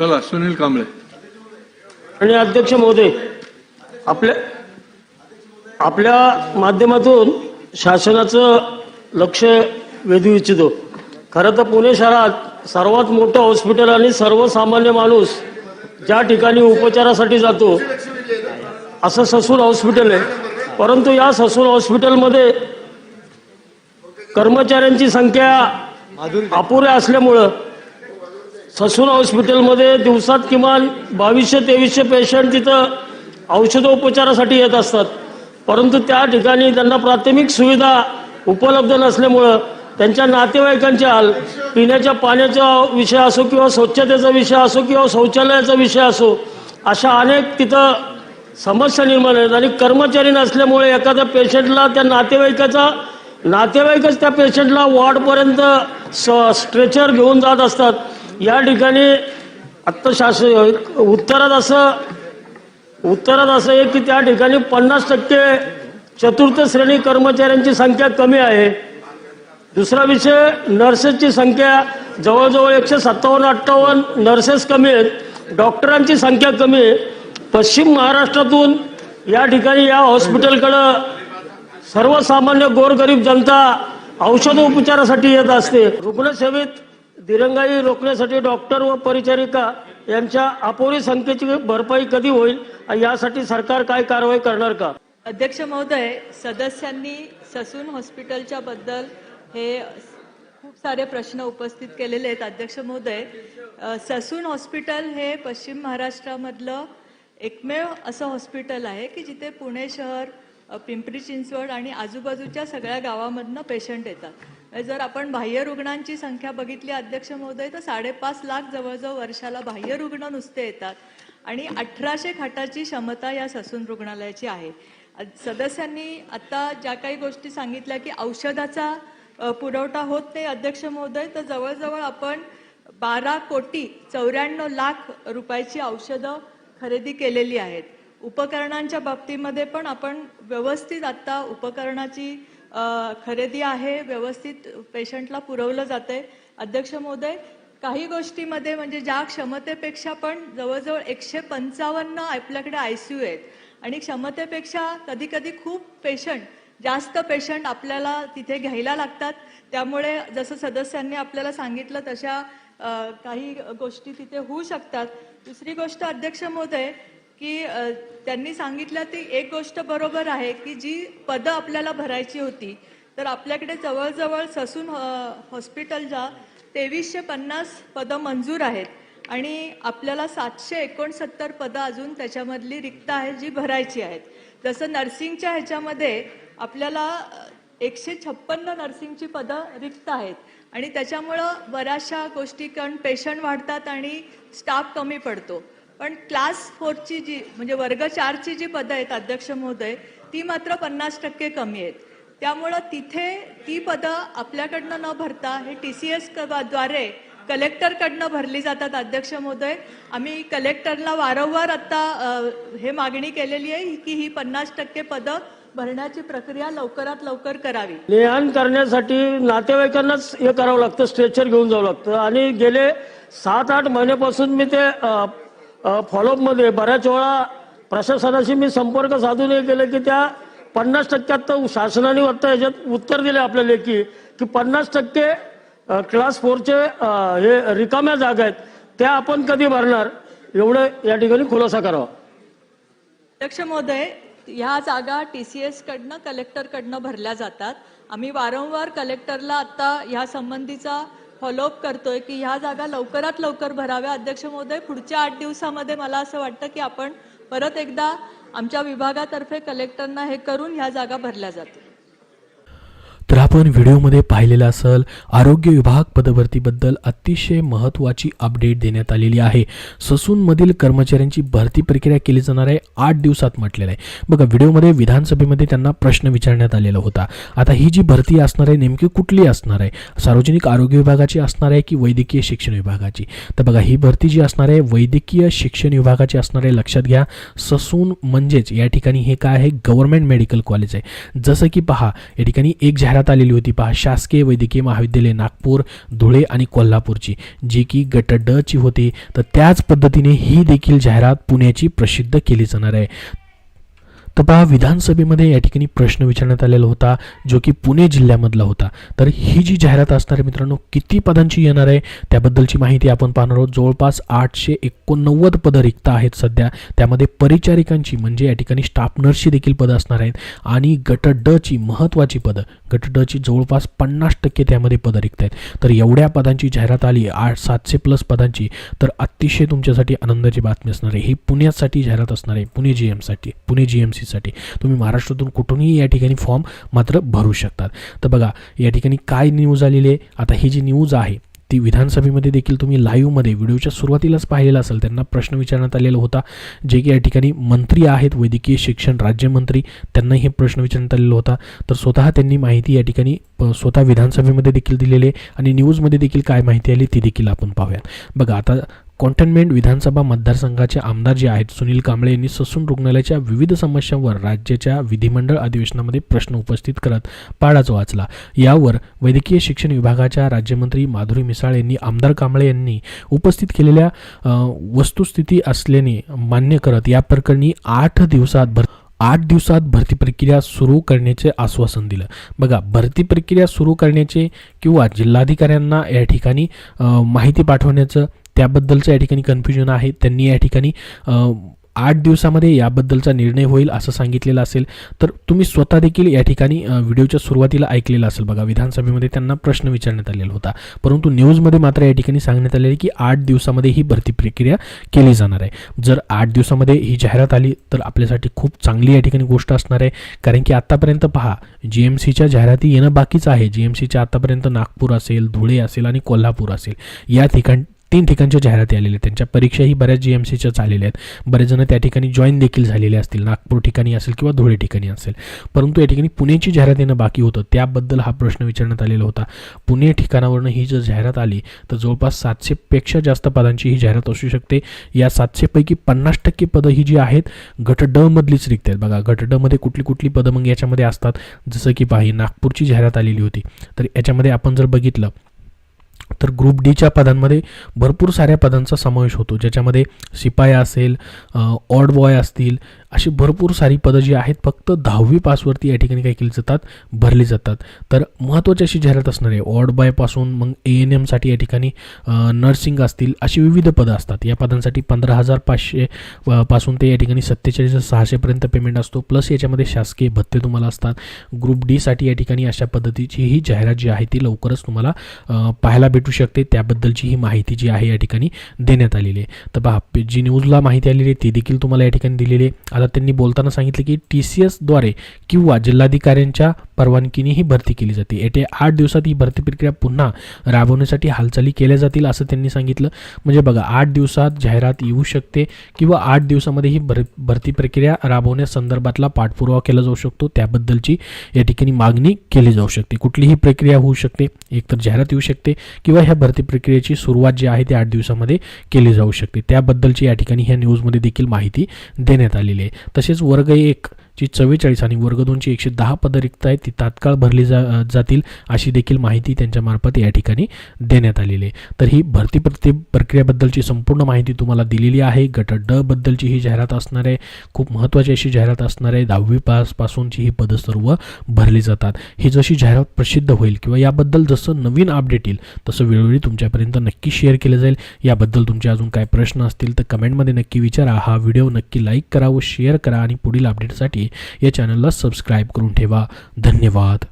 चला सुनील कांबळे. आणि अध्यक्ष महोदय आपल्या आपल्या माध्यमातून शासनाचं लक्ष वेधू इच्छितो. खरं तर पुणे शहरात सर्वात मोठं हॉस्पिटल आणि सर्वसामान्य माणूस ज्या ठिकाणी उपचारासाठी जातो असं ससून हॉस्पिटल आहे. परंतु या ससून हॉस्पिटलमध्ये कर्मचाऱ्यांची संख्या अपुऱ्या असल्यामुळं ससून हॉस्पिटलमध्ये दिवसात किमान बावीसशे तेवीसशे पेशंट तिथं औषधोपचारासाठी येत असतात. परंतु त्या ठिकाणी त्यांना प्राथमिक सुविधा उपलब्ध नसल्यामुळं त्यांच्या नातेवाईकांचे हाल पिण्याच्या पाण्याचा विषय असो किंवा स्वच्छतेचा विषय असो किंवा शौचालयाचा विषय असो अशा अनेक तिथं समस्या निर्माण आहेत आणि कर्मचारी नसल्यामुळे एखाद्या पेशंटला त्या नातेवाईकाचा नातेवाईकच त्या पेशंटला वॉर्डपर्यंत स स्ट्रेचर घेऊन जात असतात. या ठिकाणी आत्ता शासन उत्तरात असं उत्तरात असं आहे की त्या ठिकाणी पन्नास टक्के चतुर्थ श्रेणी कर्मचाऱ्यांची संख्या कमी आहे. दुसरा विषय नर्सेसची संख्या जवळजवळ एकशे सत्तावन्न अठ्ठावन्न नर्सेस कमी आहेत. डॉक्टरांची संख्या कमी आहे. पश्चिम महाराष्ट्रातून या ठिकाणी या हॉस्पिटलकडं सर्वसामान्य गोरगरीब जनता औषधोपचारासाठी येत असते. रुग्णसेवेत दिरंगाई रोखण्यासाठी डॉक्टर व परिचारिका यांच्या अपुरी संख्येची भरपाई कधी होईल? यासाठी सरकार काय कारवाई करणार का? अध्यक्ष महोदय सदस्यांनी ससून हॉस्पिटलच्या बद्दल हे खूप सारे प्रश्न उपस्थित केलेले आहेत अध्यक्ष महोदय. ससून हॉस्पिटल हे पश्चिम महाराष्ट्रामधलं एकमेव असं हॉस्पिटल आहे की जिथे पुणे शहर पिंपरी चिंचवड आणि आजूबाजूच्या सगळ्या गावामधनं पेशंट येतात. जर आपण बाह्य रुग्णांची संख्या बघितली अध्यक्ष महोदय तर साडेपाच लाख जवळजवळ वर्षाला बाह्य रुग्ण नुसते येतात. आणि अठराशे खाटाची क्षमता या ससून रुग्णालयाची आहे. सदस्यांनी आता ज्या काही गोष्टी सांगितल्या की औषधाचा पुरवठा होत नाही अध्यक्ष महोदय तर जवळजवळ आपण बारा कोटी चौऱ्याण्णव लाख रुपयाची औषधं खरेदी केलेली आहेत. उपकरणांच्या बाबतीमध्ये पण आपण व्यवस्थित आत्ता उपकरणाची खरेदी आहे व्यवस्थित पेशंटला पुरवलं जातंय. अध्यक्ष महोदय काही गोष्टीमध्ये म्हणजे ज्या क्षमतेपेक्षा पण जवळजवळ एकशे पंचावन्न आपल्याकडे आय सी यू आहेत. आणि क्षमतेपेक्षा कधी कधी खूप पेशंट जास्त पेशंट आपल्याला तिथे घ्यायला लागतात. त्यामुळे जसं सदस्यांनी आपल्याला सांगितलं तशा काही गोष्टी तिथे होऊ शकतात. दुसरी गोष्ट अध्यक्ष महोदय की त्यांनी सांगितलं ती एक गोष्ट बरोबर आहे की जी पदं आपल्याला भरायची होती तर आपल्याकडे जवळजवळ ससून हॉ- हॉस्पिटलच्या तेवीसशे पन्नास पदं मंजूर आहेत आणि आपल्याला सातशे एकोणसत्तर पदं अजून त्याच्यामधली रिक्त आहेत जी भरायची आहेत. जसं नर्सिंगच्या ह्याच्यामध्ये आपल्याला एकशे छप्पन्न नर्सिंगची पदं रिक्त आहेत आणि त्याच्यामुळं बऱ्याचशा गोष्टी कारण पेशंट वाढतात आणि स्टाफ कमी पडतो. पण क्लास फोरची जी म्हणजे वर्ग चारची जी पदं आहेत अध्यक्ष महोदय ती मात्र पन्नास टक्के कमी आहेत. त्यामुळं तिथे ती पदं आपल्याकडनं न भरता हे टी सी एसद्वारे कलेक्टरकडनं भरली जातात अध्यक्ष महोदय. आम्ही कलेक्टरला वारंवार आता हे मागणी केलेली आहे की ही पन्नास टक्के पदं भरण्याची प्रक्रिया लवकरात लवकर करावी. नेहान करण्यासाठी नातेवाईकांनाच हे करावं लागतं स्ट्रेचर घेऊन जावं लागतं. आणि गेले सात आठ महिन्यापासून मी ते फॉलोअपमध्ये बऱ्याच वेळा प्रशासनाशी मी संपर्क साधून हे केलं की त्या पन्नास टक्क्यात तर शासनाने आत्ता याच्यात उत्तर दिले आपल्या लेखी की पन्नास टक्के क्लास फोरचे हे रिकाम्या जागा आहेत त्या आपण कधी भरणार? एवढं या ठिकाणी खुलासा करावा. अध्यक्ष महोदय ह्या जागा टी सी एस कडनं कलेक्टरकडनं भरल्या जातात. आम्ही वारंवार कलेक्टरला आता ह्या संबंधीचा फॉलोअप करतोय की ह्या जागा लवकरात लवकर भराव्या. अध्यक्ष महोदय पुढच्या आठ दिवसामध्ये मला असं वाटतं की आपण परत एकदा आमच्या विभागातर्फे कलेक्टरना हे करून ह्या जागा भरल्या जातील. तर आपण व्हिडिओमध्ये पाहिलेलं असेल आरोग्य विभाग पदभरतीबद्दल अतिशय महत्त्वाची अपडेट देण्यात आलेली आहे. ससूनमधील कर्मचाऱ्यांची भरती प्रक्रिया केली जाणार आहे आठ दिवसात म्हटलेलं आहे. बघा व्हिडिओमध्ये विधानसभेमध्ये त्यांना प्रश्न विचारण्यात आलेला होता. आता ही जी भरती असणार आहे नेमकी कुठली असणार आहे? सार्वजनिक आरोग्य विभागाची असणार आहे की वैद्यकीय शिक्षण विभागाची? तर बघा ही भरती जी असणार आहे वैद्यकीय शिक्षण विभागाची असणार आहे. लक्षात घ्या ससून म्हणजेच या ठिकाणी हे काय आहे? गव्हर्नमेंट मेडिकल कॉलेज आहे. जसं की पहा या ठिकाणी एक जाहिरात करण्यात आलेली होती. पहा शासकीय वैद्यकीय महाविद्यालय नागपूर धुळे आणि कोल्हापूरची जी की गट ड ची होती. तर त्याच पद्धतीने ही देखील जाहिरात पुण्याची प्रसिद्ध केली जाणार आहे. तर पहा विधानसभेमध्ये या ठिकाणी प्रश्न विचारण्यात आलेला होता जो की पुणे जिल्ह्यामधला होता. तर ही जी जाहिरात असणार आहे मित्रांनो किती पदांची येणार आहे? त्याबद्दलची माहिती आपण पाहणार आहोत. जवळपास आठशे एकोणनव्वद पदं रिक्त आहेत सध्या. त्यामध्ये परिचारिकांची म्हणजे या ठिकाणी स्टाफ नर्सची देखील पदं असणार आहेत. आणि गट ड ची महत्त्वाची पदं गट ड ची जवळपास पन्नास टक्के त्यामध्ये पदं रिक्त आहेत. तर एवढ्या पदांची जाहिरात आली आठ सातशे प्लस पदांची तर अतिशय तुमच्यासाठी आनंदाची बातमी असणार आहे. ही पुण्यासाठी जाहिरात असणार आहे पुणे जी एमसाठी पुणे जी एम सीसाठी तुम्ही महाराष्ट्रातून कुठूनही या ठिकाणी फॉर्म मात्र भरू शकतात. तर बघा या ठिकाणी काय न्यूज आलेली आहे? आता ही जी न्यूज आहे ती विधानसभेमध्ये देखील तुम्ही लाईव्हमध्ये व्हिडिओच्या सुरुवातीलाच पाहिलेला असेल. त्यांना प्रश्न विचारण्यात आलेला होता जे की या ठिकाणी मंत्री आहेत वैद्यकीय शिक्षण राज्यमंत्री त्यांनाही हे प्रश्न विचारण्यात आलेला होता. तर स्वतः त्यांनी माहिती या ठिकाणी प- स्वतः विधानसभेमध्ये देखील दिलेली आहे आणि न्यूजमध्ये देखील काय माहिती आली ती देखील आपण पाहूयात. बघा आता कॉन्टेनमेंट विधानसभा मतदारसंघाचे आमदार जे आहेत सुनील कांबळे यांनी ससून रुग्णालयाच्या विविध समस्यांवर राज्याच्या विधिमंडळ अधिवेशनामध्ये प्रश्न उपस्थित करत पाडाच वाचला. यावर वैद्यकीय शिक्षण विभागाच्या राज्यमंत्री माधुरी मिसाळ यांनी आमदार कांबळे यांनी उपस्थित केलेल्या वस्तुस्थिती असल्याने मान्य करत या प्रकरणी आठ दिवसात भर आठ दिवसात भरती प्रक्रिया सुरू करण्याचे आश्वासन दिलं. बघा भरती प्रक्रिया सुरू करण्याचे किंवा जिल्हाधिकाऱ्यांना या ठिकाणी माहिती पाठवण्याचं त्याबद्दलचं या ठिकाणी कन्फ्युजन आहे. त्यांनी या ठिकाणी आठ दिवसामध्ये याबद्दलचा निर्णय होईल असं सांगितलेलं असेल. तर तुम्ही स्वतः देखील या ठिकाणी व्हिडिओच्या सुरुवातीला ऐकलेलं असेल बघा. विधानसभेमध्ये त्यांना प्रश्न विचारण्यात आलेला होता. परंतु न्यूजमध्ये मात्र या ठिकाणी सांगण्यात आलेलं आहे की आठ दिवसामध्ये ही भरती प्रक्रिया केली जाणार आहे. जर आठ दिवसामध्ये ही जाहिरात आली तर आपल्यासाठी खूप चांगली या ठिकाणी गोष्ट असणार आहे. कारण की आत्तापर्यंत पहा जी एम सीच्या जाहिराती येणं बाकीच आहे. जी एम सीच्या आत्तापर्यंत नागपूर असेल धुळे असेल आणि कोल्हापूर असेल. या ठिकाण तीन ठिकाणच्या जाहिराती आलेल्या आहेत. त्यांच्या परीक्षाही बऱ्याच जी एम सीच्या झालेल्या आहेत. बरेच जण त्या ठिकाणी जॉईन देखील झालेले असतील. नागपूर ठिकाणी असेल किंवा धुळे ठिकाणी असेल. परंतु या ठिकाणी पुण्याची जाहिरात येणं बाकी होतं. त्याबद्दल हा प्रश्न विचारण्यात आलेला होता. पुणे ठिकाणावरनं ही जर जाहिरात आली तर जवळपास सातशेपेक्षा जास्त पदांची ही जाहिरात असू शकते. या सातशेपैकी पन्नास टक्के पदं ही जी आहेत गट ड मधलीच रिक्त आहेत बघा गट ड मध्ये कुठली कुठली पदं मग याच्यामध्ये असतात. जसं की पाही नागपूरची जाहिरात आलेली होती. तर याच्यामध्ये आपण जर बघितलं तर ग्रुप डीच्या पदांमध्ये भरपूर साऱ्या पदांचा समावेश होतो. ज्याच्यामध्ये शिपाया असेल ऑड बॉय असतील अशी भरपूर सारी पदं जी आहेत फक्त दहावी पासवरती या ठिकाणी काय केली जातात भरली जातात. तर महत्त्वाची अशी जाहिरात असणार आहे वॉर्ड बायपासून मग ए एन एमसाठी या ठिकाणी नर्सिंग असतील अशी विविध पदं असतात. या पदांसाठी पंधरा हजार पाचशे पासून ते या ठिकाणी सत्तेचाळीस सहाशेपर्यंत पेमेंट असतो. प्लस याच्यामध्ये शासकीय भत्ते तुम्हाला असतात. ग्रुप डीसाठी या ठिकाणी अशा पद्धतीची ही जाहिरात जी आहे ती लवकरच तुम्हाला पाहायला भेटू शकते. त्याबद्दलची ही माहिती जी आहे या ठिकाणी देण्यात आलेली आहे. तर पहा पे- जी न्यूजला माहिती आलेली आहे ती देखील तुम्हाला या ठिकाणी दिलेली आहे. आता त्यांनी बोलताना सांगितलं की टी सी एसद्वारे किंवा जिल्हाधिकाऱ्यांच्या परवानगीने ही भरती केली जाते. येत्या आठ दिवसात ही भरती प्रक्रिया पुन्हा राबवण्यासाठी हालचाली केल्या जातील असं त्यांनी सांगितलं. म्हणजे बघा आठ दिवसात जाहिरात येऊ शकते किंवा आठ दिवसामध्ये ही भर भरती प्रक्रिया राबवण्यासंदर्भातला पाठपुरावा केला जाऊ शकतो. त्याबद्दलची या ठिकाणी मागणी केली जाऊ शकते. कुठलीही प्रक्रिया होऊ शकते. एकतर जाहिरात येऊ शकते किंवा ह्या भरती प्रक्रियेची सुरुवात जी आहे ती आठ दिवसामध्ये केली जाऊ शकते. त्याबद्दलची या ठिकाणी ह्या न्यूजमध्ये देखील माहिती देण्यात आलेली आहे. तसेच वर्ग एक जी चव्वेचाळीस आणि वर्ग दोनची एकशे दहा पदं रिक्त आहेत ती तात्काळ भरली जा जातील अशी देखील माहिती त्यांच्यामार्फत या ठिकाणी देण्यात आलेली आहे. तर ही भरती प्रति प्रक्रियेबद्दलची संपूर्ण माहिती तुम्हाला दिलेली आहे. गट ड बद्दलची ही जाहिरात असणार आहे. खूप महत्त्वाची अशी जाहिरात असणार आहे. दहावी पास पासूनची ही पदं सर्व भरली जातात. ही जशी जाहिरात प्रसिद्ध होईल किंवा याबद्दल जसं नवीन अपडेट येईल तसं वेळोवेळी तुमच्यापर्यंत नक्की शेअर केलं जाईल. याबद्दल तुमचे अजून काय प्रश्न असतील तर कमेंटमध्ये नक्की विचारा. हा व्हिडिओ नक्की लाईक करा व शेअर करा आणि पुढील अपडेटसाठी या चॅनलला सबस्क्राईब करून ठेवा. धन्यवाद.